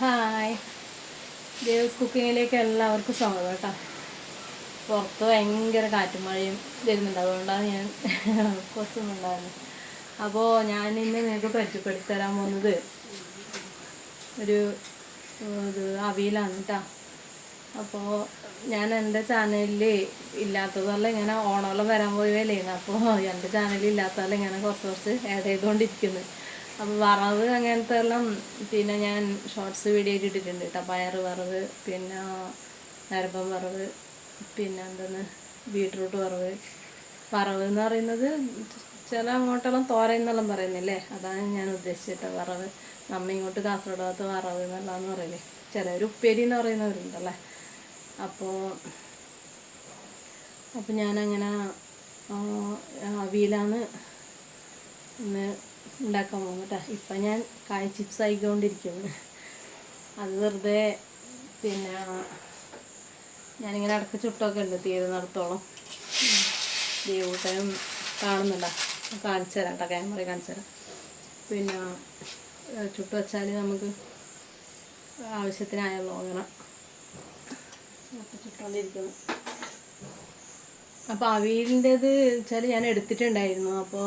Hi Devas കുക്കിങ്ങിലേക്ക് എല്ലാവർക്കും സ്വാഗതം കേട്ടോ. പുറത്ത് ഭയങ്കര കാറ്റും മഴയും വരുന്നുണ്ട്. അതുകൊണ്ടാണ് ഞാൻ കുറച്ചൊന്നുണ്ടായിരുന്നത് അപ്പോൾ ഞാൻ ഇന്ന് നിങ്ങൾക്ക് പരിചയപ്പെടുത്തി തരാൻ പോകുന്നത് ഒരു ഇത് അവിയലാണ് കേട്ടോ അപ്പോൾ ഞാൻ എന്റെ ചാനലിൽ ഇല്ലാത്തതല്ല ഇങ്ങനെ ഓണമെല്ലാം വരാൻ പോയി വിലയാണ് അപ്പോൾ എന്റെ ചാനലിൽ ഇല്ലാത്തതല്ല ഇങ്ങനെ കുറച്ച് കുറച്ച് ആഡ് ചെയ്തുകൊണ്ടിരിക്കുന്നത് അപ്പോൾ വറവ് അങ്ങനത്തെ എല്ലാം പിന്നെ ഞാൻ ഷോർട്സ് വീഡിയോ ഇട്ടിട്ടുണ്ട് കേട്ടോ പയർ വറവ് പിന്നെ നരമ്പം വറവ് പിന്നെ എന്താണ് ബീട്രൂട്ട് വറവ്. വറവ് എന്ന് പറയുന്നത് ചില അങ്ങോട്ടെല്ലാം തോര എന്നെല്ലാം പറയുന്നില്ലേ? അതാണ് ഞാൻ ഉദ്ദേശിച്ചിട്ട് വറവ്. നമ്മ ഇങ്ങോട്ട് കാസർഗോഡ് ഭാഗത്ത് വറവ് എന്നെല്ലാം പറയില്ലേ? ചിലവർ ഉപ്പേരി എന്ന് പറയുന്നവരുണ്ടല്ലേ? അപ്പോൾ അപ്പോൾ ഞാനങ്ങനെ അവിയിലാണ് ഇന്ന് ഉണ്ടാക്കാൻ പോകും കേട്ടോ. ഇപ്പം ഞാൻ കായ ചിപ്സ് ആയിക്കൊണ്ടിരിക്കുന്നു. അത് വെറുതെ പിന്നെ ഞാനിങ്ങനെ അടക്ക ചുട്ടൊക്കെ ഉണ്ട്. തീരുന്നിടത്തോളം ദൈവം കാണുന്നുണ്ടോ? കാണിച്ചു തരാം കേട്ടോ ക്യാമറ കാണിച്ചു തരാം പിന്നെ ചുട്ട് വെച്ചാൽ നമുക്ക് ആവശ്യത്തിനായ അങ്ങനെ ചുട്ടുകൊണ്ടിരിക്കുന്നു അപ്പോൾ അവിയലിന്റേത് വെച്ചാൽ ഞാൻ എടുത്തിട്ടുണ്ടായിരുന്നു. അപ്പോൾ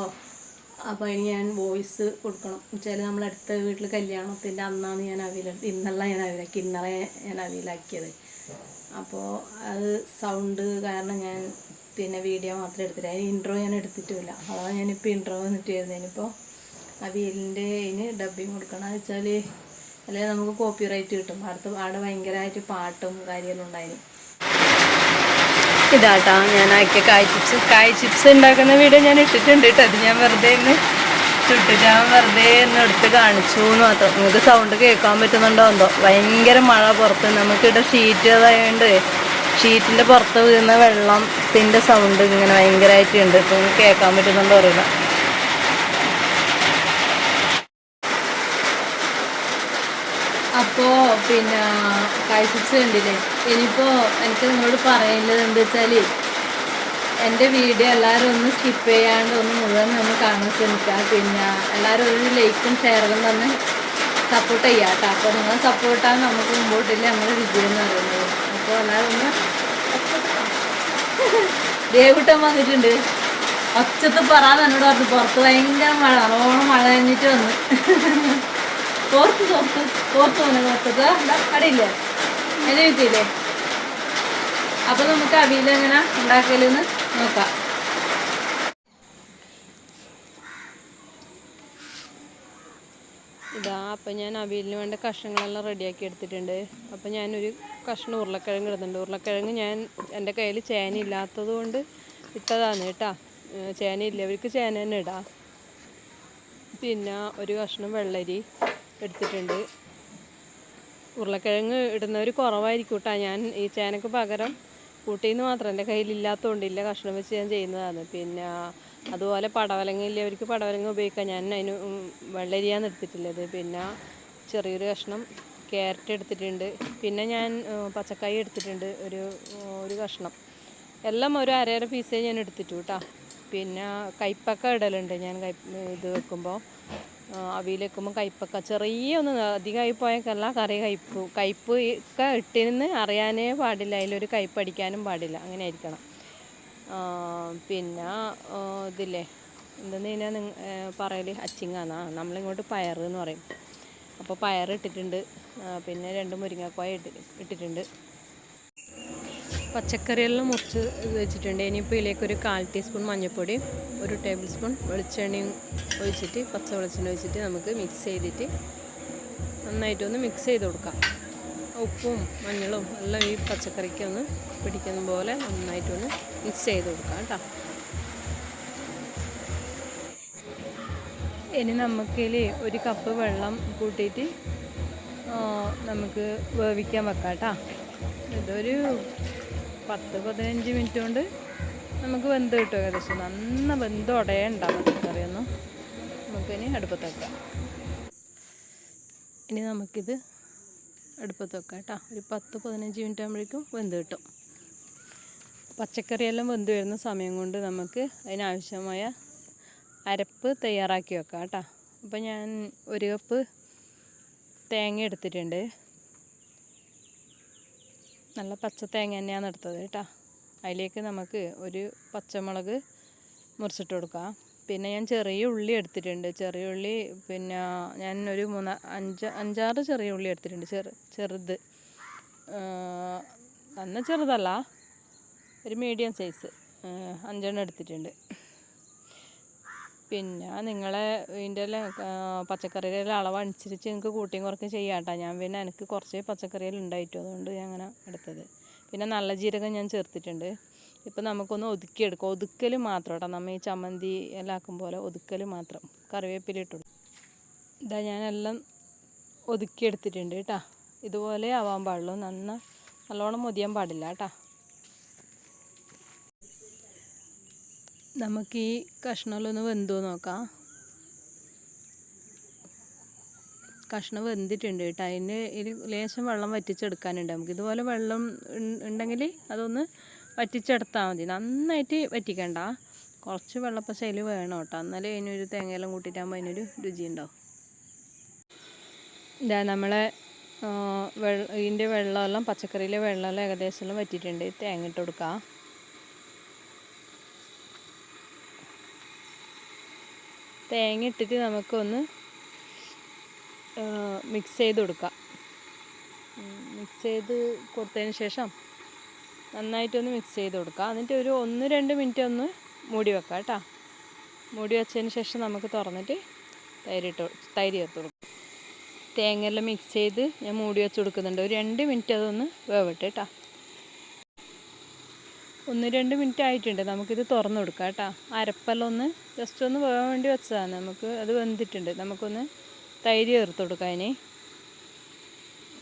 അപ്പോൾ ഇനി ഞാൻ വോയിസ് കൊടുക്കണം. വെച്ചാൽ നമ്മൾ അടുത്ത വീട്ടിൽ കല്യാണത്തിന്റെ അന്നാണ് ഞാൻ അവിയൽ ഇന്നല്ല ഞാൻ അവിയലാക്കി ഇന്നലെ ഞാൻ അവിയലാക്കിയത്. അപ്പോൾ അത് സൗണ്ട് കാരണം ഞാൻ പിന്നെ വീഡിയോ മാത്രമേ എടുത്തില്ല അതിന് ഇൻട്രോ ഞാൻ എടുത്തിട്ടുമില്ല. അതാണ് ഞാനിപ്പോൾ ഇൻട്രോ വന്നിട്ട് വരുന്നത് ഇനിയിപ്പോൾ അവിയലിന്റെ ഇതിന് ഡബ്ബിങ് കൊടുക്കണം. എന്ന് വെച്ചാൽ അല്ലെങ്കിൽ നമുക്ക് കോപ്പി റൈറ്റ് കിട്ടും. അടുത്ത് അവിടെ ഭയങ്കരമായിട്ട് പാട്ടും കാര്യമെല്ലാം ഉണ്ടായിരുന്നു ഇതാട്ടാ ഞാൻ ആക്കിയ കായ് ചിപ്സ് കായ് ചിപ്സ് ഉണ്ടാക്കുന്ന വീഡിയോ ഞാൻ ഇട്ടിട്ടുണ്ട് കേട്ടോ. അത് ഞാൻ വെറുതെ ഇന്ന് ചുട്ട് ഞാൻ വെറുതെ ഒന്ന് എടുത്ത് കാണിച്ചു എന്ന് മാത്രം. നിങ്ങൾക്ക് സൗണ്ട് കേൾക്കാൻ പറ്റുന്നുണ്ടോ എന്തോ? ഭയങ്കര മഴ പുറത്ത്. നമുക്കിവിടെ ഷീറ്റ് അതായതുകൊണ്ട് ഷീറ്റിന്റെ പുറത്ത് വീഴുന്ന വെള്ളത്തിന്റെ സൗണ്ട് ഇങ്ങനെ ഭയങ്കരമായിട്ടുണ്ട് ഇപ്പം നിങ്ങൾക്ക് കേൾക്കാൻ പറ്റുന്നുണ്ടോ അറിയില്ല. അപ്പോൾ പിന്നെ കാഴ്ച കണ്ടില്ലേ ഇനിയിപ്പോൾ എനിക്ക് നിങ്ങളോട് പറയുന്നത് എന്താ വെച്ചാൽ എന്റെ വീഡിയോ എല്ലാവരും ഒന്ന് സ്കിപ്പ് ചെയ്യാണ്ട് ഒന്ന് മുഴുവൻ ഒന്ന് കാണാൻ ശ്രമിക്കുക. പിന്നെ എല്ലാവരും ഒരു ലൈക്കും ഷെയറും തന്നെ സപ്പോർട്ട് ചെയ്യാം കേട്ടോ. അപ്പോൾ നിങ്ങൾ സപ്പോർട്ടാണ് നമുക്ക് മുമ്പോട്ടില്ല നമ്മുടെ വിജയം എന്ന് പറയുന്നത്. അപ്പോൾ എല്ലാവരും ഒന്ന് ദേവിട്ടം വന്നിട്ടുണ്ട്. ഒച്ചത്ത് പറ എന്നോട് പറഞ്ഞു പുറത്ത് ഭയങ്കര മഴ നല്ലോണം മഴ കഴിഞ്ഞിട്ട് വന്ന്. തോർത്ത് തോർത്ത് തോർത്ത് വന്നു തോർത്തത് അടിയില്ലേ എന്നെ കിട്ടിയില്ലേ? അപ്പൊ നമുക്ക് അവിയിലെങ്ങനെ ഉണ്ടാക്കലെന്ന് നോക്കാം ഇതാ അപ്പം ഞാൻ അവിയലിന് വേണ്ട കഷ്ണങ്ങളെല്ലാം റെഡിയാക്കി എടുത്തിട്ടുണ്ട്. അപ്പം ഞാനൊരു കഷ്ണം ഉരുളക്കിഴങ്ങ് ഇടുന്നുണ്ട്. ഉരുളക്കിഴങ്ങ് ഞാൻ എന്റെ കയ്യിൽ ചേന ഇല്ലാത്തത് കൊണ്ട് ഇട്ടതാണ് കേട്ടാ. ചേന ഇല്ലവർക്ക് ചേന തന്നെ ഇടാം. പിന്നെ ഒരു കഷ്ണം വെള്ളരി എടുത്തിട്ടുണ്ട്. ഉരുളക്കിഴങ്ങ് ഇടുന്നവർ കുറവായിരിക്കും കേട്ടോ. ഞാൻ ഈ ചേനക്ക് പകരം കൂട്ടിയെന്ന് മാത്രം. എന്റെ കയ്യിലില്ലാത്തതുകൊണ്ട് ഇല്ല. കഷ്ണം വെച്ച് ഞാൻ ചെയ്യുന്നതാണ്. പിന്നെ അതുപോലെ പടവലങ്ങ ഇല്ലവർക്ക് പടവലങ്ങ ഉപയോഗിക്കാം. ഞാൻ അതിന് വെള്ളരിയാണ് എടുത്തിട്ടുള്ളത് പിന്നെ ചെറിയൊരു കഷ്ണം ക്യാരറ്റ് എടുത്തിട്ടുണ്ട്. പിന്നെ ഞാൻ പച്ചക്കായ എടുത്തിട്ടുണ്ട്. ഒരു ഒരു കഷ്ണം. എല്ലാം ഒരു അരയര പീസേ ഞാൻ എടുത്തിട്ടു കേട്ടോ പിന്നെ കയ്പ്പക്ക ഇടലുണ്ട് ഞാൻ ഇത് വെക്കുമ്പോൾ അവിയിൽ വെക്കുമ്പോൾ കയ്പ്പക്ക ചെറിയ ഒന്ന് അധികമായി പോയക്കല്ല കറി കയ്പ്പ് കയ്പ്പ് ഒക്കെ ഇട്ടിരുന്ന് അറിയാനേ പാടില്ല. അതിലൊരു കയ്പ്പടിക്കാനും പാടില്ല. അങ്ങനെ ആയിരിക്കണം. പിന്നെ ഇതില്ലേ എന്തെന്ന് കഴിഞ്ഞാൽ പറയൽ അച്ചിങ്ങാന്നാ നമ്മളിങ്ങോട്ട് പയർ എന്ന് പറയും. അപ്പോൾ പയർ ഇട്ടിട്ടുണ്ട് പിന്നെ രണ്ട് മുരിങ്ങക്കായ ഇട്ടി ഇട്ടിട്ടുണ്ട്. പച്ചക്കറിയെല്ലാം മുറിച്ച് വെച്ചിട്ടുണ്ട്. ഇനിയിപ്പോൾ ഇതിലേക്ക് ഒരു കാൽ ടീസ്പൂൺ മഞ്ഞൾപ്പൊടി ഒരു ടേബിൾ സ്പൂൺ വെളിച്ചെണ്ണയും ഒഴിച്ചിട്ട് പച്ച വെളിച്ചെണ്ണ ഒഴിച്ചിട്ട് നമുക്ക് മിക്സ് ചെയ്തിട്ട് നന്നായിട്ടൊന്ന് മിക്സ് ചെയ്ത് കൊടുക്കാം. ഉപ്പും മഞ്ഞളും എല്ലാം ഈ പച്ചക്കറിക്ക് ഒന്ന് പിടിക്കുന്ന പോലെ നന്നായിട്ടൊന്ന് മിക്സ് ചെയ്ത് കൊടുക്കാം കേട്ടോ. ഇനി നമുക്കിതിൽ ഒരു കപ്പ് വെള്ളം കൂട്ടിയിട്ട് നമുക്ക് വേവിക്കാൻ വെക്കാം കേട്ടോ. ഇതൊരു പത്ത് പതിനഞ്ച് മിനിറ്റ് കൊണ്ട് നമുക്ക് വെന്ത് കിട്ടും ഏകദേശം. നന്ന വെന്ത് ഉടയണ്ട പച്ചക്കറിയൊന്നും. നമുക്കിനി അടുപ്പത്ത് വെക്കാം. ഇനി നമുക്കിത് അടുപ്പത്ത് വെക്കാം കേട്ടോ. ഒരു പത്ത് പതിനഞ്ച് മിനിറ്റ് ആകുമ്പോഴേക്കും വെന്ത് കിട്ടും. പച്ചക്കറിയെല്ലാം വെന്ത് വരുന്ന സമയം കൊണ്ട് നമുക്ക് അതിനാവശ്യമായ അരപ്പ് തയ്യാറാക്കി വെക്കാം കേട്ടോ. അപ്പോൾ ഞാൻ ഒരു കപ്പ് തേങ്ങ എടുത്തിട്ടുണ്ട്. നല്ല പച്ച തേങ്ങ തന്നെയാണ് എടുത്തത് കേട്ടോ. അതിലേക്ക് നമുക്ക് ഒരു പച്ചമുളക് മുറിച്ചിട്ട് കൊടുക്കാം. പിന്നെ ഞാൻ ചെറിയ ഉള്ളി എടുത്തിട്ടുണ്ട്. ചെറിയ ഉള്ളി പിന്നെ ഞാൻ ഒരു മൂന്ന് അഞ്ച് അഞ്ചാറ് ചെറിയ ഉള്ളി എടുത്തിട്ടുണ്ട്. ചെറു ചെറുത്. അന്ന് ചെറുതല്ല. ഒരു മീഡിയം സൈസ് അഞ്ചെണ്ണം എടുത്തിട്ടുണ്ട്. പിന്നെ നിങ്ങളെ ഇതിന്റെ പച്ചക്കറിയുടെ അളവ് അനുസരിച്ച് നിങ്ങൾക്ക് കൂട്ടിയും കുറക്കും ചെയ്യാം കേട്ടോ ഞാൻ പിന്നെ എനിക്ക് കുറച്ച് പച്ചക്കറികൾ ഉണ്ടായിട്ടു അതുകൊണ്ട് ഞാൻ അങ്ങനെ എടുത്തത്. പിന്നെ നല്ല ജീരകം ഞാൻ ചേർത്തിട്ടുണ്ട്. ഇപ്പം നമുക്കൊന്ന് ഒതുക്കിയെടുക്കാം. ഒതുക്കൽ മാത്രം കേട്ടോ നമ്മൾ ഈ ചമ്മന്തി എല്ലാം ആക്കും പോലെ ഒതുക്കൽ മാത്രം. കറിവേപ്പില ഇട്ടുള്ളൂ ഇതാ ഞാനെല്ലാം ഒതുക്കിയെടുത്തിട്ടുണ്ട് കേട്ടോ ഇതുപോലെ ആവാൻ പാടുള്ളൂ. നന്ന നല്ലോണം മുതിയാൻ പാടില്ല കേട്ടോ നമുക്ക് ഈ കഷ്ണങ്ങളൊന്ന് വെന്തു നോക്കാം. കഷ്ണം വെന്തിട്ടുണ്ട് കേട്ടോ അതിന് ലേശം വെള്ളം വറ്റിച്ചെടുക്കാനുണ്ട്. നമുക്ക് ഇതുപോലെ വെള്ളം ഉണ്ടെങ്കിൽ അതൊന്ന് വറ്റിച്ചെടുത്താൽ മതി. നന്നായിട്ട് വറ്റിക്കണ്ട. കുറച്ച് വെള്ളപ്പശയിൽ വേണം കേട്ടോ. എന്നാലേ അതിനൊരു തേങ്ങയെല്ലാം കൂട്ടിയിട്ടാകുമ്പോൾ അതിനൊരു രുചി ഉണ്ടാവും ഇതാ നമ്മളെ വെള്ള ഇതിന്റെ വെള്ളമെല്ലാം പച്ചക്കറിയിലെ വെള്ളമെല്ലാം ഏകദേശം എല്ലാം വറ്റിയിട്ടുണ്ട് തേങ്ങ ഇട്ട് കൊടുക്കാം. തേങ്ങ ഇട്ടിട്ട് നമുക്കൊന്ന് മിക്സ് ചെയ്ത് കൊടുക്കാം. മിക്സ് ചെയ്ത് കൊടുത്തതിന് ശേഷം നന്നായിട്ടൊന്ന് മിക്സ് ചെയ്ത് കൊടുക്കുക എന്നിട്ട് ഒരു ഒന്ന് രണ്ട് മിനിറ്റ് ഒന്ന് മൂടി വെക്കുക കേട്ടോ. മൂടി വെച്ചതിന് ശേഷം നമുക്ക് തുറന്നിട്ട് തൈരിട്ട് തൈര് ചേർത്ത് കൊടുക്കും. തേങ്ങയെല്ലാം മിക്സ് ചെയ്ത് ഞാൻ മൂടി വെച്ച് കൊടുക്കുന്നുണ്ട്. ഒരു രണ്ട് മിനിറ്റ് അതൊന്ന് വേവട്ടെ കേട്ടോ. ഒന്ന് രണ്ട് മിനിറ്റ് ആയിട്ടുണ്ട്. നമുക്കിത് തുറന്ന് കൊടുക്കാം കേട്ടോ. അരപ്പെല്ലാം ഒന്ന് ജസ്റ്റ് ഒന്ന് വേവാൻ വേണ്ടി വെച്ചതാണ്. നമുക്ക് അത് വെന്തിട്ടുണ്ട്. നമുക്കൊന്ന് തൈര് ചേർത്ത് കൊടുക്കാം അതിന്.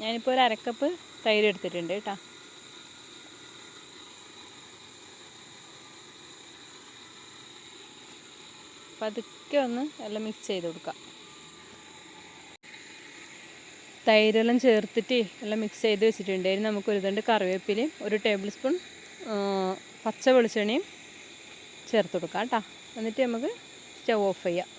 ഞാനിപ്പോൾ ഒരു അരക്കപ്പ് തൈര് എടുത്തിട്ടുണ്ട് കേട്ടോ. പതുക്കെ ഒന്ന് എല്ലാം മിക്സ് ചെയ്ത് കൊടുക്കാം. തൈരെല്ലാം ചേർത്തിട്ട് എല്ലാം മിക്സ് ചെയ്ത് വെച്ചിട്ടുണ്ട്. അതിന് നമുക്ക് ഒരു രണ്ട് കറിവേപ്പിലയും ഒരു ടേബിൾ സ്പൂൺ പച്ച വെളിച്ചെണ്ണയും ചേർത്ത് കൊടുക്കാം കേട്ടോ. എന്നിട്ട് നമുക്ക് സ്റ്റവ് ഓഫ് ചെയ്യാം.